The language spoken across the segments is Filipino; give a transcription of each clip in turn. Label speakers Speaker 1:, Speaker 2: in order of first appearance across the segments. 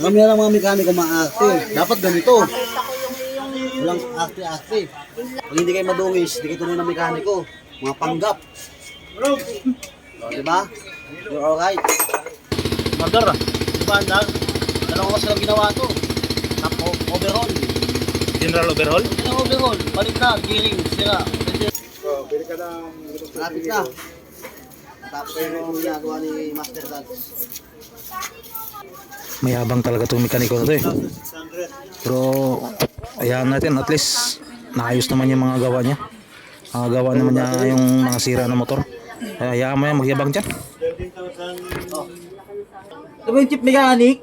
Speaker 1: Marami na lang mga mekaniko maarte. Dapat ganito. Walang arte-arte. Pag hindi kayo madungis, hindi kayo tunay na mekaniko. Mga panggap. O, di ba? You're alright.
Speaker 2: Ah.
Speaker 1: Di ba, Andar? Dalawang oras lang ginawa to. Top o- overhaul.
Speaker 2: General overhaul.
Speaker 1: Ano overhaul? Balik na, gearing, sira. Malapit na. Tapos kayo nung ginagawa ni Master Dad.
Speaker 3: Mayabang talaga itong mekaniko na to eh. Pero, ayan natin, at least, naayos naman yung mga gawa niya. Mga gawa naman niya yung mga sira ng motor. Kaya hayaan mo yan, magyabang dyan.
Speaker 4: Ito ba yung chip mechanic?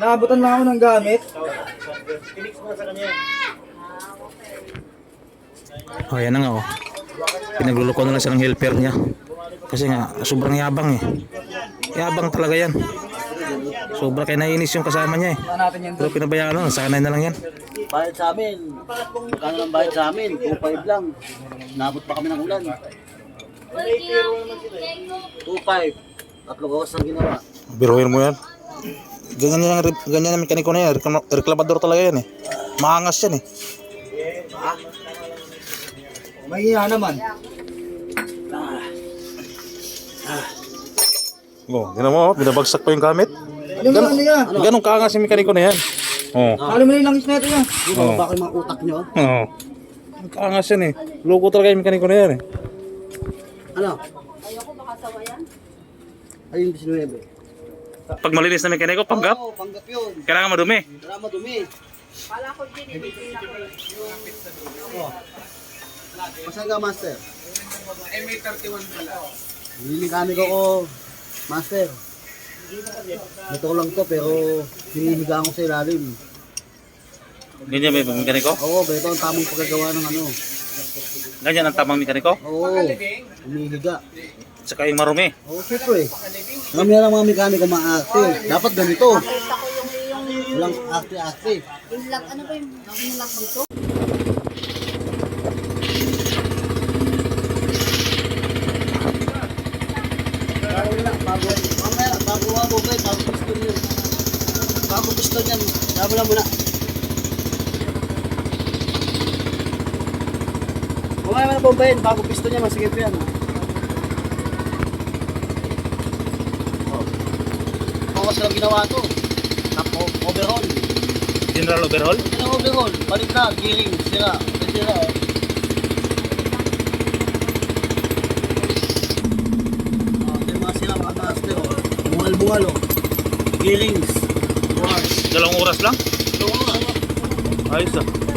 Speaker 4: Naabutan lang ako ng gamit.
Speaker 3: Oh, ayan na nga oh. Pinagluloko na lang siya ng helper niya. Kasi nga, sobrang yabang eh. Yabang talaga yan. Sobra kaya nainis yung kasama niya eh. Pero pinabayaan na, sanay na lang yan.
Speaker 1: Bayad sa amin. Magkano lang bayad sa amin? 2.5 lang. Nabot pa kami ng ulan. 2.5. Tatlong oras lang ginawa.
Speaker 3: Biruin mo yan. Ganyan yan, ganyan ang mekaniko na yan. Reklam- Reklamador talaga yan eh. Maangas yan eh.
Speaker 4: May hiya naman.
Speaker 3: Oh, gano'n mo, binabagsak pa yung gamit.
Speaker 4: Ano mo ano yan?
Speaker 3: Ganun kaangas yung mekaniko na yan. Oh.
Speaker 4: Kalo mo na yung langis na ito yan.
Speaker 1: Di ba ba kayo mga utak nyo?
Speaker 3: Oo. Kaangas yan eh. Logo talaga yung mekaniko na yan eh.
Speaker 1: Ano? Ayun, 19.
Speaker 2: Pag malinis na mekaniko, panggap.
Speaker 1: Oo, panggap yun.
Speaker 2: Kailangan madumi.
Speaker 1: Wala madumi. Oh. Masan ka, Master? MA31 pala. Hindi mekaniko ko, Master. Ito ko lang to, pero hinihiga ko sa ilalim.
Speaker 2: Ganyan may mekaniko.
Speaker 1: Oo, ba ito ang tamang pagkagawa ng ano.
Speaker 2: Ganyan ang tamang mekaniko.
Speaker 1: Oo, hinihiga.
Speaker 2: Saka yung marumi.
Speaker 1: Oo, syempre. Marami na lang mga mekaniko maarte. Dapat ganito. Walang arte-arte.
Speaker 5: Yung lock, ano ba yung yung lock dito?
Speaker 1: Bago bago. Mamaya, bago mo ba, bago gusto niyo. Bago gusto niyan, dami lang muna. Mamaya mo na bombayin, bago gusto niya, masigit yan. Oh. Bawas lang ginawa to. Top o- overhaul.
Speaker 2: General overhaul.
Speaker 1: Ano overhaul? Balik na, gearing, sira. Sira eh. Oh, ito yung mga sira mga master oh. Oh. Gearings.
Speaker 2: Dalawang oras lang. Ayos ah.